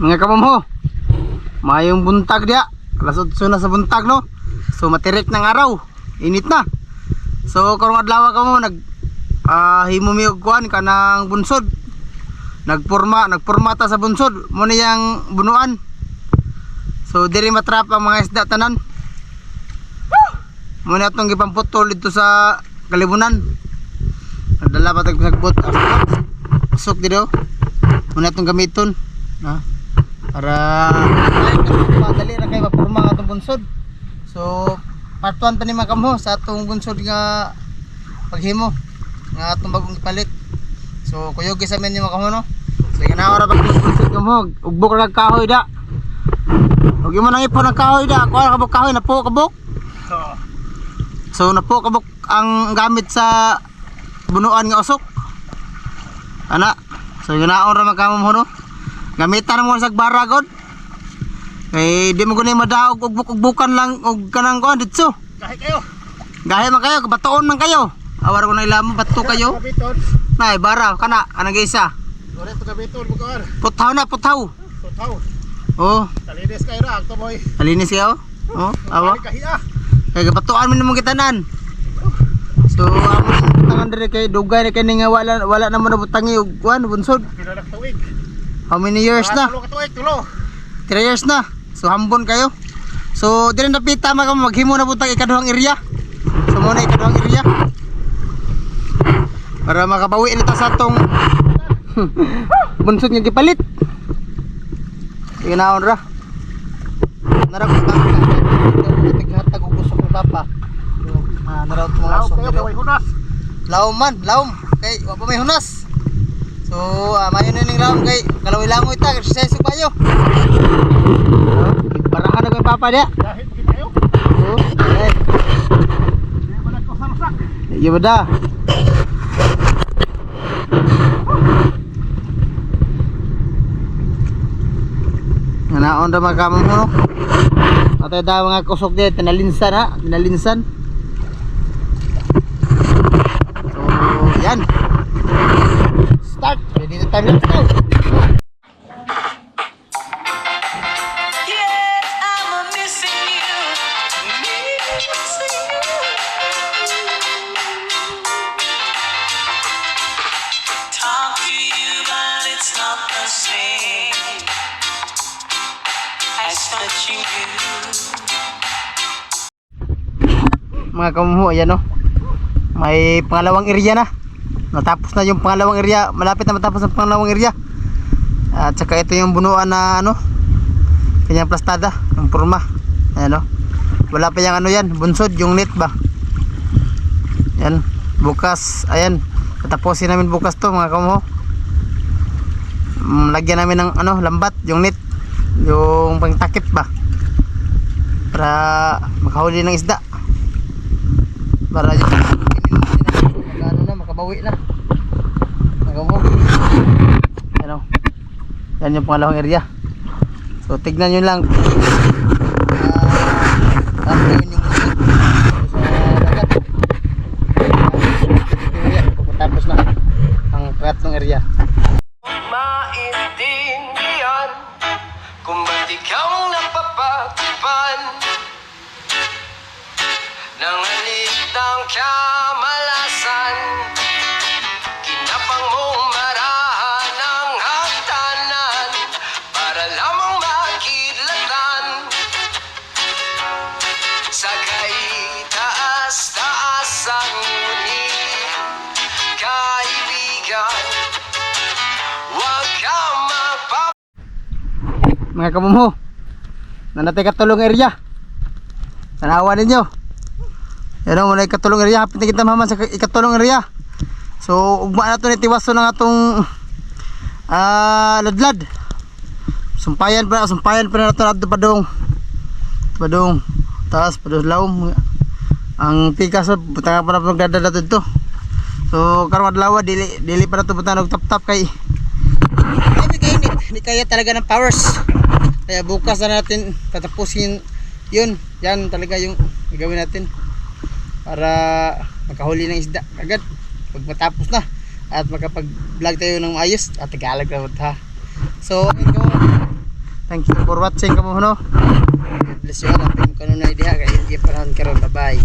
Mga kamamho. Mayong buntag dia. Alas 8 na sa buntag no. So matirik ng araw. Init na. So karong adlaw ka mo nag ah himo mi og kuan kanang bunsod. Nagporma, nagporma ta sa bunsod. Mo ni yang bunuan. So diri matrap ang mga isda tanan. Mo ni atong gipamputol dito sa kalibunan. Nagdala pa tag sagbot. Pasok dito. Mo ni atong gamiton. Na para madali ra kay mapurma atong bunsod. So part 1 pa ni makamho sa atong bunsod nga paghimo nga atong bagong ipalit. So kuyogi sa men ni makamho no. So ganawa ra pag bunsod kamo ugbok ra kahoy da. Huwag mo nang ipon ng kahoy da. Kuha kabok kahoy, napo kabok. So napo kabok ang gamit sa bunuan nga usok. Ana. So ganaon ra magkamom no. Gamitan mo sa baragod. Eh di mo guni madaog og buk-bukan lang og kanang kuan ditso. Kahit kayo. Gahe man kayo, batoon man kayo. Awar ko na ilamo bato kayo. Nay bara kana anang isa. Dore to kabiton mo kaar. Putaw na putaw. Tutaw. Oh, Talides kayo ra akto boy. alinis kayo. Oh, awa. Kahiya. Kaya batuan mo nimong kitanan. So amo tangan dire kay dugay na kani nga wala wala na mo nabutangi og kuan bunsod. Pila tuig. How many years na? Tulo ka tuig, tulo. 3 years na. So hambon kayo. So dire na pita mga maghimo na butang ikaduhang area. So mo na ikaduhang area. Para makabawi na ta sa atong bunsod nga gipalit. Ginaon ra. Nara ko ta. Tighatag gusto kong tapa. So, ah, nara ko mga hunas. Laom man, laom. Kay wa pa may hunas. So, uh, mayo na ning laom kay kalawi-langoy ta, exercise pa kayo. Parahan na ko yung papa dia. Dahil. Oh. Di ba nagko salsak? Iya beda. Nganaon ra magkamo mo. Atay da mga kusok di tinalinsan ha, tinalinsan. Touching you. mga kamuho, ayan no. May pangalawang area na. Natapos na yung pangalawang area. Malapit na matapos ang pangalawang area. At saka ito yung bunuan na ano. Kanyang plastada, yung purma. Ayan no. Wala pa yung ano yan, bunsod, yung net ba. Yan. Bukas, ayan. Tatapusin namin bukas to mga kamuho. Mm, Lagyan namin ng ano, lambat, yung net. Yung pangtakip ba. Para makahuli ng isda para yung magano na. Makabawi na magawa ano? Yan yung pangalawang area. So tignan nyo lang. Uh, yun yung sa dagat. Na ang pangatlong area. Maintindihan kung ba't ikaw mga kamumho nanatay katulong area. Tanawa ninyo. Yan o muna ikatulong area. Hapit na kita maman sa ikatulong area. So ugma na to ni tiwaso ng atong ah ladlad. Sumpayan pa sumpayan pa na ito na padong. Padong. Taas padong laom ang tikas butang pa na pagdadala dito so karong adlaw dili dili pa na to butang og tap tap kay ay may kainit hindi kaya talaga ng powers kaya bukas na natin tatapusin yun yan talaga yung gagawin natin para makahuli ng isda agad pag matapos na at makapag vlog tayo ng maayos at Tagalog na ha so ito Thank you for watching kamo no. God bless you all. Ang kanunay diha kay hindi panahon karon. Bye-bye.